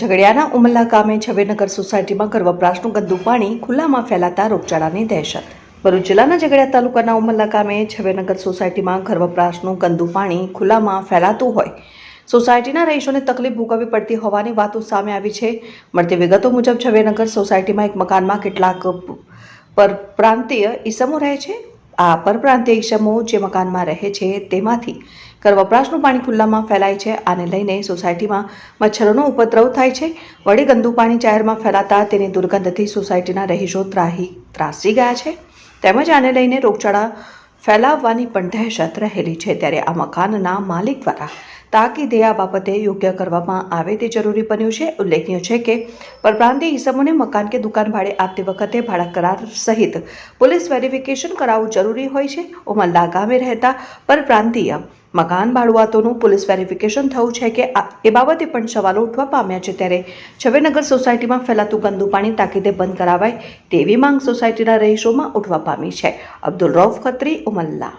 ઝઘડિયાના ઉમલ્લા ગામે છવેનગર સોસાયટીમાં ઘર વપરાશનું ગંદુ પાણી ખુલ્લામાં ફેલાતા રોગચાળાની દહેશત. ભરૂચ જિલ્લાના ઝઘડિયા તાલુકાના ઉમલ્લા ગામે છવેનગર સોસાયટીમાં ઘર વપરાશનું ગંદુ પાણી ખુલ્લામાં ફેલાતું હોય. સોસાયટીના રહીશોને તકલીફ ભોગવવી પડતી હોવાની વાતો સામે આવી છે. મળતી વિગતો મુજબ છવેનગર સોસાયટીમાં એક મકાનમાં કેટલાક પર પરપ્રાંતીય ઈસમો રહે છે. આ પરપ્રાંતીય ઈસમો જે મકાનમાં રહે છે તેમાંથી ઘર વપરાશનું પાણી ખુલ્લામાં ફેલાય છે. આને લઈને સોસાયટીમાં મચ્છરોનો ઉપદ્રવ થાય છે. વળી ગંદુ પાણી જાહેરમાં ફેલાતા તેની દુર્ગંધથી સોસાયટીના રહીશો ત્રાહી ત્રાસી ગયા છે. તેમજ આને લઈને રોગચાળા ફેલાવવાની પણ દહેશત રહેલી છે ત્યારે આ મકાનના માલિક દ્વારા તાકીદે આ બાબતે યોગ્ય કરવામાં આવે તે જરૂરી બન્યું છે. ઉલ્લેખનીય છે કે પરપ્રાંતીય ઈસમોને મકાન કે દુકાન ભાડે આપતી વખતે ભાડા કરાર સહિત પોલીસ વેરિફિકેશન કરાવવું જરૂરી હોય છે. ઉમરલા ગામે રહેતા પરપ્રાંતીય મકાન ભાડુઆતોનું પોલીસ વેરિફિકેશન થયું છે કે એ બાબતે પણ સવાલો ઉઠવા પામ્યા છે ત્યારે છવેનગર સોસાયટીમાં ફેલાતું ગંદુ પાણી તાકીદે બંધ કરાવાય તેવી માંગ સોસાયટીના રહીશોમાં ઉઠવા પામી છે. અબ્દુલ રૌફ ખત્રી, ઉમલ્લા.